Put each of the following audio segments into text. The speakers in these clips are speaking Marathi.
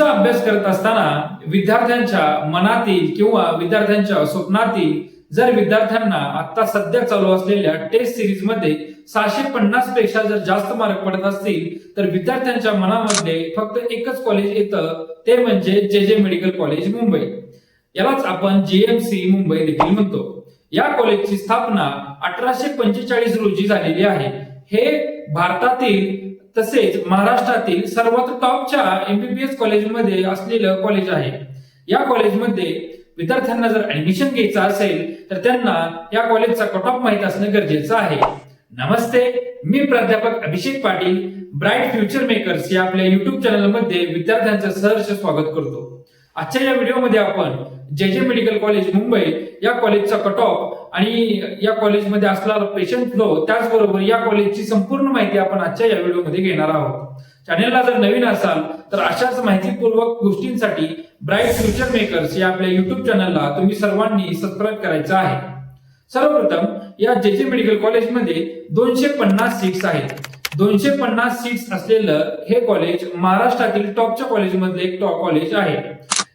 नीटचा अभ्यास करत असताना विद्यार्थ्यांच्या मनातील किंवा विद्यार्थ्यांच्या स्वप्नातील जर विद्यार्थ्यांना आता सध्या चालू असलेल्या टेस्ट सिरीजमध्ये सहाशे पन्नासपेक्षा जर जास्त मार्क पडत असतील तर विद्यार्थ्यांच्या मनामध्ये फक्त एकच कॉलेज येतं ते म्हणजे जे जे मेडिकल कॉलेज मुंबई. यालाच आपण जीएमसी मुंबई देखील म्हणतो. या कॉलेजची स्थापना अठराशे पंचेचाळीस रोजी झालेली आहे. हे भारतातील तसेच महाराष्ट्रातील सर्वात टॉपच्या एमबीबीएस कॉलेजमध्ये असलेलं कॉलेज आहे. या कॉलेजमध्ये विद्यार्थ्यांना जर ऍडमिशन घ्यायचं असेल तर त्यांना या कॉलेजचा कट ऑफ माहीत असणं गरजेचं आहे. नमस्ते मी प्राध्यापक Abhishek Patil bright future makers या आपल्या युट्यूब चॅनलमध्ये विद्यार्थ्यांचं सहर्ष स्वागत करतो. आजच्या या व्हिडिओमध्ये आपण जे जे मेडिकल कॉलेज मुंबई या कॉलेजचा कट ऑफ आणि या कॉलेजमध्ये असणारा पेशंट फ्लो त्याचबरोबर या कॉलेजची संपूर्ण माहिती आपण आजच्या या व्हिडिओमध्ये घेणार आहोत. चॅनेलला जर नवीन असाल तर अशाच माहितीपूर्वक गोष्टींसाठी ब्राईट फ्युचर मेकर्स या आपल्या युट्यूब चॅनलला तुम्ही सर्वांनी सबस्क्राईब करायचं आहे. सर्वप्रथम या जे जे मेडिकल कॉलेजमध्ये दोनशे पन्नास सीट्स आहेत. दोनशे पन्नास सीट्स असलेलं हे कॉलेज महाराष्ट्रातील टॉपच्या कॉलेजमधले एक टॉप कॉलेज आहे.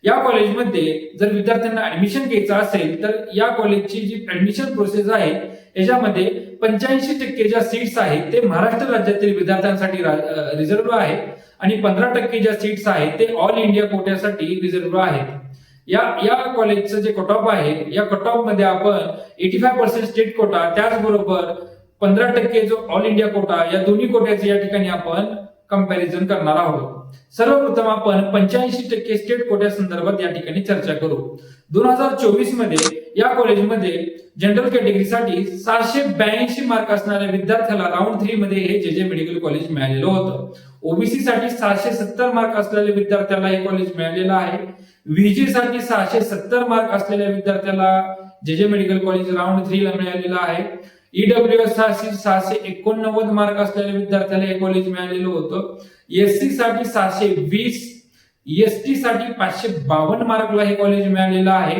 या कॉलेजमध्ये जर विद्यार्थ्यांना ऍडमिशन घ्यायचं असेल तर या कॉलेजची जी ऍडमिशन प्रोसेस आहे याच्यामध्ये पंच्याऐंशी टक्के ज्या सीट्स आहेत ते महाराष्ट्र राज्यातील विद्यार्थ्यांसाठी रिझर्व्ह आहे आणि पंधरा टक्के ज्या सीट्स आहेत ते ऑल इंडिया कोट्यासाठी रिझर्व आहेत. या या कॉलेजचं जे कट ऑफ आहे या कट ऑफमध्ये आपण eighty five percent state quota त्याचबरोबर पंधरा टक्के जो ऑल इंडिया कोटा या दोन्ही कोट्याचे या ठिकाणी आपण कंपॅरिझन करणार आहोत. सर्वप्रथम आपण पंच्याऐंशी टक्के स्टेट कोट्या संदर्भात या ठिकाणी चर्चा करू. दोन हजार चोवीसमध्ये या कॉलेजमध्ये जनरल कॅटेगरीसाठी सहाशे ब्याऐंशी मार्क असणाऱ्या विद्यार्थ्याला राऊंड थ्री मध्ये हे जे जे मेडिकल कॉलेज मिळालेलं होतं. ओबीसी साठी सहाशे सत्तर मार्क असलेल्या विद्यार्थ्याला हे कॉलेज मिळालेलं आहे. व्हीजी साठी सहाशे सत्तर मार्क असलेल्या विद्यार्थ्याला जे जे मेडिकल कॉलेज राऊंड थ्री ला मिळालेलं आहे. ईडब्ल्यू एससाठी सहाशे एकोणनव्वद मार्क असलेल्या विद्यार्थ्याला हे कॉलेज मिळालेलं होतं. एससी साठी सहाशे वीस एसटी साठी पाचशे बावन्न मार्कला हे कॉलेज मिळालेलं आहे.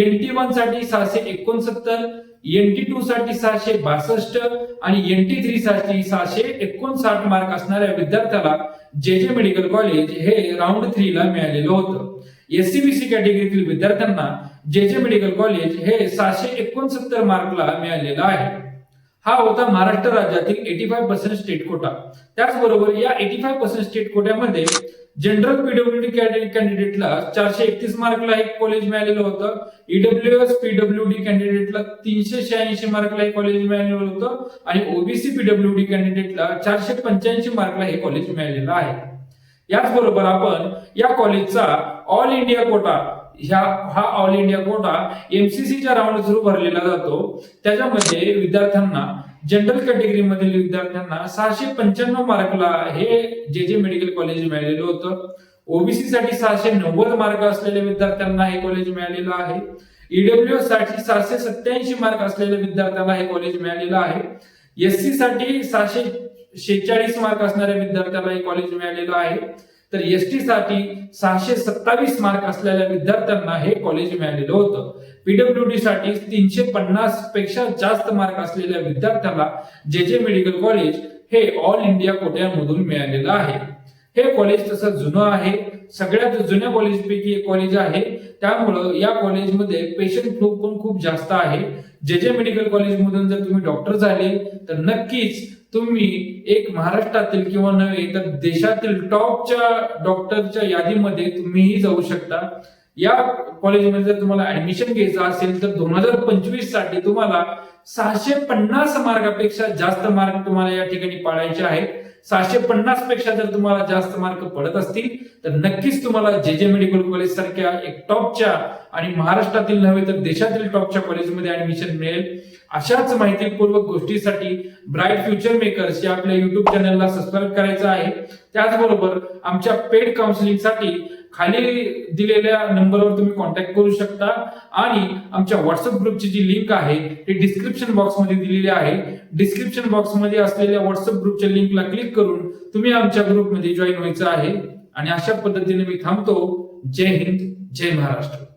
एनटी वनसाठी सहाशे एकोणसत्तर एनटी टू साठी सहाशे बासष्ट आणि एनटी थ्री साठी सहाशे एकोणसाठ मार्क असणाऱ्या विद्यार्थ्याला जे जे मेडिकल कॉलेज हे राऊंड थ्री ला मिळालेलं होतं. एससीबीसी कॅटेगरीतील विद्यार्थ्यांना जे जे मेडिकल कॉलेज हे सहाशे एकोणसत्तर मार्कला मिळालेलं आहे. हा होता महाराष्ट्र राज्यातील eighty five percent state quota. त्याचबरोबर या एटी फाय पर्सेंट स्टेट कोट्यामध्ये जनरल पीडब्ल्यूडी कॅन्डिडेटला चारशे एकतीस मार्कला एक कॉलेज मिळालेलं होतं. ईडब्ल्यू एस पीडब्ल्यूडी कॅन्डिडेटला तीनशे शहाऐंशी मार्कला एक कॉलेज मिळालेलं होतं. आणि ओबीसी पीडब्ल्यूडी कॅन्डिडेटला चारशे पंच्याऐंशी मार्कला हे कॉलेज मिळालेलं आहे. याचबरोबर आपण या कॉलेजचा ऑल इंडिया कोटा ह्या हा ऑल इंडिया कोटा एमसीसीच्या राऊंड थ्रू भरलेला जातो. त्याच्यामध्ये विद्यार्थ्यांना जनरल कॅटेगरी मधील विद्यार्थ्यांना सहाशे पंच्याण्णव मार्कला हे जे जे मेडिकल कॉलेज मिळालेलं होतं. ओबीसी साठी सहाशे नव्वद मार्क असलेल्या विद्यार्थ्यांना हे कॉलेज मिळालेलं आहे. ईडब्ल्यू साठी सहाशे सत्याऐंशी मार्क असलेल्या विद्यार्थ्यांना हे कॉलेज मिळालेलं आहे. एससी साठी सहाशे शेहेचाळीस मार्क असणाऱ्या विद्यार्थ्याला हे कॉलेज मिळालेलं आहे. तर एसटी साठी सहाशे सत्तावीस मार्क असलेल्या विद्यार्थ्यांना हे कॉलेज मिळालेलं होतं. पीडब्ल्यूडी साठी तीनशे पन्नासपेक्षा जास्त मार्क असलेल्या विद्यार्थ्याला जे जे मेडिकल कॉलेज हे ऑल इंडिया कोट्यामधून मिळालेलं आहे. हे कॉलेज तसं जुनं आहे. सगळ्यात जुन्या कॉलेजपैकी एक कॉलेज आहे. त्यामुळं या कॉलेजमध्ये पेशंट फ्लो पण खूप जास्त आहे. जे जे मेडिकल कॉलेजमधून जर तुम्ही डॉक्टर झाले तर नक्कीच तुम्ही एक महाराष्ट्रातील किंवा नव्हे तर देशातील टॉपच्या डॉक्टरच्या यादीमध्ये तुम्हीही जाऊ शकता. या कॉलेजमध्ये जर तुम्हाला ऍडमिशन घ्यायचं असेल तर दोन हजार पंचवीससाठी तुम्हाला सहाशे पन्नास मार्कापेक्षा जास्त मार्क तुम्हाला या ठिकाणी पाळायचे आहेत. सहाशे पन्नासपेक्षा जर तुम्हाला जास्त मार्क पडत असतील तर नक्कीच तुम्हाला जे जे मेडिकल कॉलेज सारख्या एक टॉपच्या आणि महाराष्ट्रातील नव्हे तर देशातील टॉपच्या कॉलेजमध्ये ऍडमिशन मिळेल. अशाच माहितीपूर्वक गोष्टीसाठी ब्राईट फ्युचर मेकर्स या आपल्या युट्यूब चॅनलला सबस्क्राईब करायचं आहे. त्याचबरोबर आमच्या पेड काउन्सिलिंगसाठी खाली दिलेल्या नंबरवर तुम्ही कॉन्टॅक्ट करू शकता. आणि आमच्या व्हॉट्सअप ग्रुपची जी लिंक आहे ती डिस्क्रिप्शन बॉक्समध्ये दिलेली आहे. डिस्क्रिप्शन बॉक्समध्ये असलेल्या व्हॉट्सअप ग्रुपच्या लिंकला क्लिक करून तुम्ही आमच्या ग्रुपमध्ये जॉईन व्हायचं आहे. आणि अशा पद्धतीने मी थांबतो. जय हिंद जय महाराष्ट्र.